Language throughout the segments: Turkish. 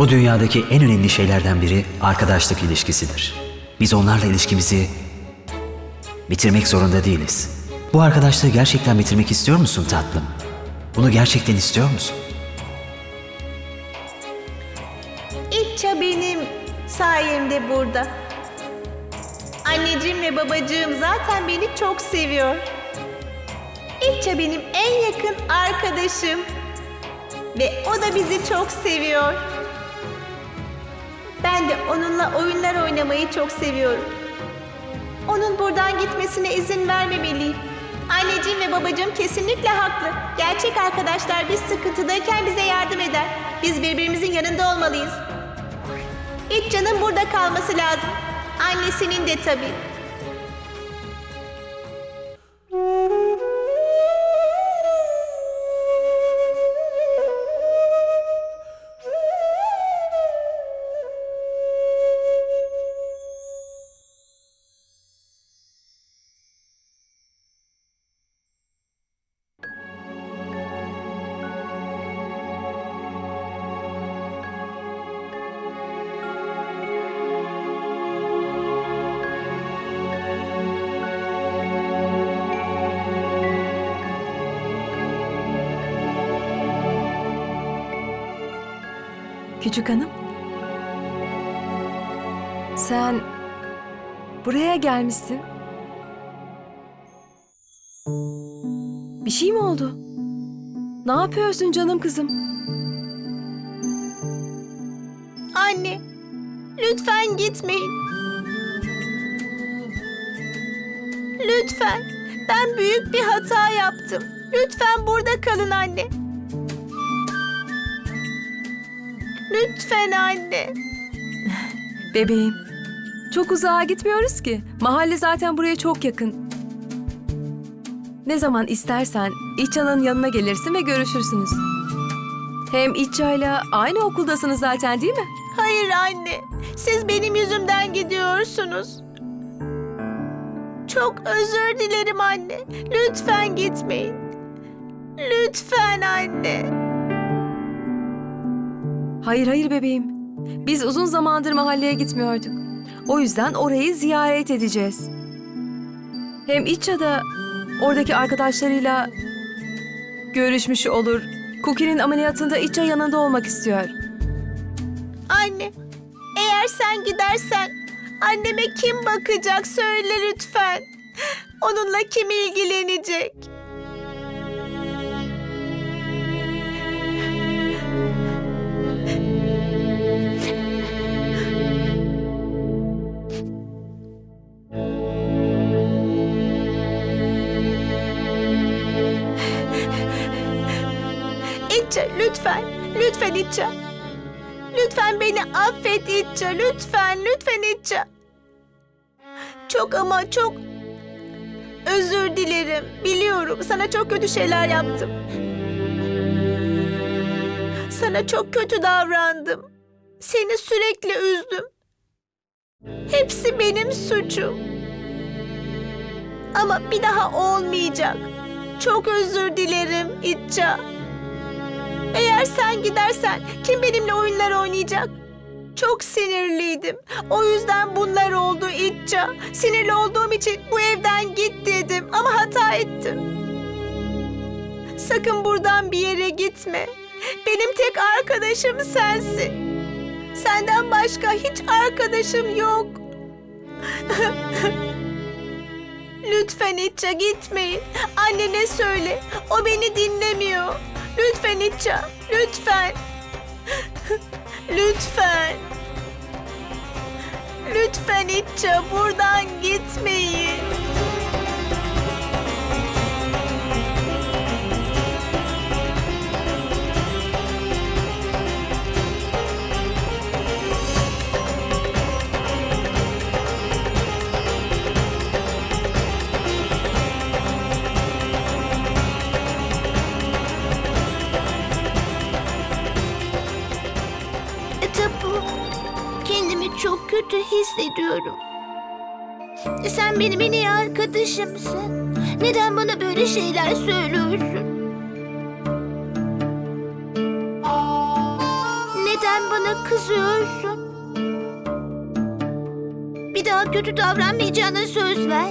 Bu dünyadaki en önemli şeylerden biri arkadaşlık ilişkisidir. Biz onlarla ilişkimizi bitirmek zorunda değiliz. Bu arkadaşlığı gerçekten bitirmek istiyor musun tatlım? Bunu gerçekten istiyor musun? İtça benim sayemde burada. Anneciğim ve babacığım zaten beni çok seviyor. İtça benim en yakın arkadaşım. Ve o da bizi çok seviyor. Ben de onunla oyunlar oynamayı çok seviyorum. Onun buradan gitmesine izin vermemeliyim. Anneciğim ve babacığım kesinlikle haklı. Gerçek arkadaşlar biz sıkıntıdayken bize yardım eder. Biz birbirimizin yanında olmalıyız. İlk canın burada kalması lazım. Annesinin de tabii. Küçük hanım. Sen buraya gelmişsin. Bir şey mi oldu? Ne yapıyorsun canım kızım? Anne, lütfen gitmeyin. Lütfen. Ben büyük bir hata yaptım. Lütfen burada kalın anne. Lütfen anne. Bebeğim. Çok uzağa gitmiyoruz ki. Mahalle zaten buraya çok yakın. Ne zaman istersen İça'nın yanına gelirsin ve görüşürsünüz. Hem İça'yla aynı okuldasınız zaten değil mi? Hayır anne. Siz benim yüzümden gidiyorsunuz. Çok özür dilerim anne. Lütfen gitmeyin. Lütfen anne. Hayır hayır bebeğim. Biz uzun zamandır mahalleye gitmiyorduk. O yüzden orayı ziyaret edeceğiz. Hem İçça da oradaki arkadaşlarıyla görüşmüş olur. Cookie'nin ameliyatında İçça yanında olmak istiyor. Anne, eğer sen gidersen anneme kim bakacak söyle lütfen. Onunla kim ilgilenecek? İtça lütfen, lütfen İtça. Lütfen beni affet İtça, lütfen, lütfen İtça. Çok ama çok özür dilerim. Biliyorum sana çok kötü şeyler yaptım. Sana çok kötü davrandım. Seni sürekli üzdüm. Hepsi benim suçum. Ama bir daha olmayacak. Çok özür dilerim İtça. Eğer sen gidersen kim benimle oyunlar oynayacak? Çok sinirliydim. O yüzden bunlar oldu İtça. Sinirli olduğum için bu evden git dedim ama hata ettim. Sakın buradan bir yere gitme. Benim tek arkadaşım sensin. Senden başka hiç arkadaşım yok. Lütfen İtça gitmeyin. Annene söyle. O beni dinlemiyor. Lütfen İtça. Lütfen. Lütfen. Lütfen İtça buradan gitmeyin. Tapu, kendimi çok kötü hissediyorum. Sen benim en iyi arkadaşımsın. Neden bana böyle şeyler söylüyorsun? Neden bana kızıyorsun. Bir daha kötü davranmayacağına söz ver.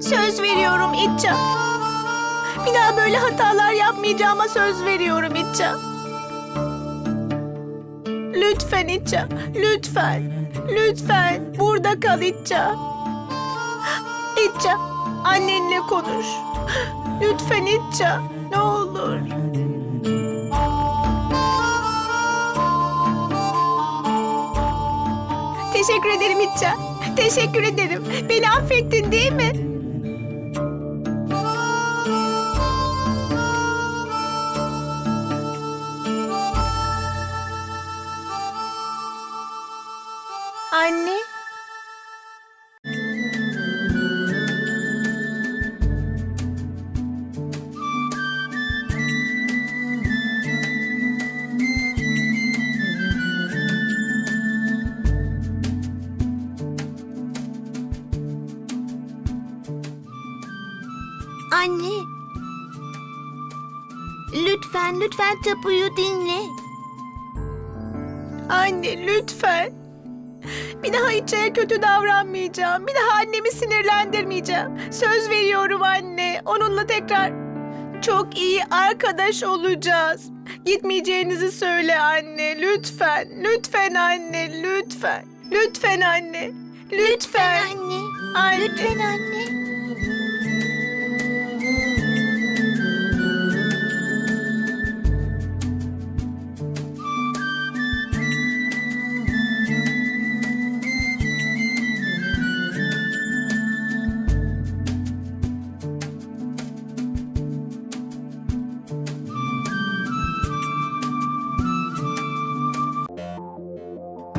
Söz veriyorum İtça. Bir daha böyle hatalar yapmayacağıma söz veriyorum İtça. Lütfen İtça, lütfen, lütfen burada kal İtça. İtça, annenle konuş. Lütfen İtça, ne olur. Teşekkür ederim İtça. Teşekkür ederim. Beni affettin değil mi? Anne. Anne. Lütfen, lütfen tapuyu dinle. Anne lütfen. Bir daha İtça'ya kötü davranmayacağım. Bir daha annemi sinirlendirmeyeceğim. Söz veriyorum anne. Onunla tekrar çok iyi arkadaş olacağız. Gitmeyeceğinizi söyle anne. Lütfen. Lütfen anne. Lütfen. Lütfen anne. Lütfen. Anne. Anne. Lütfen anne.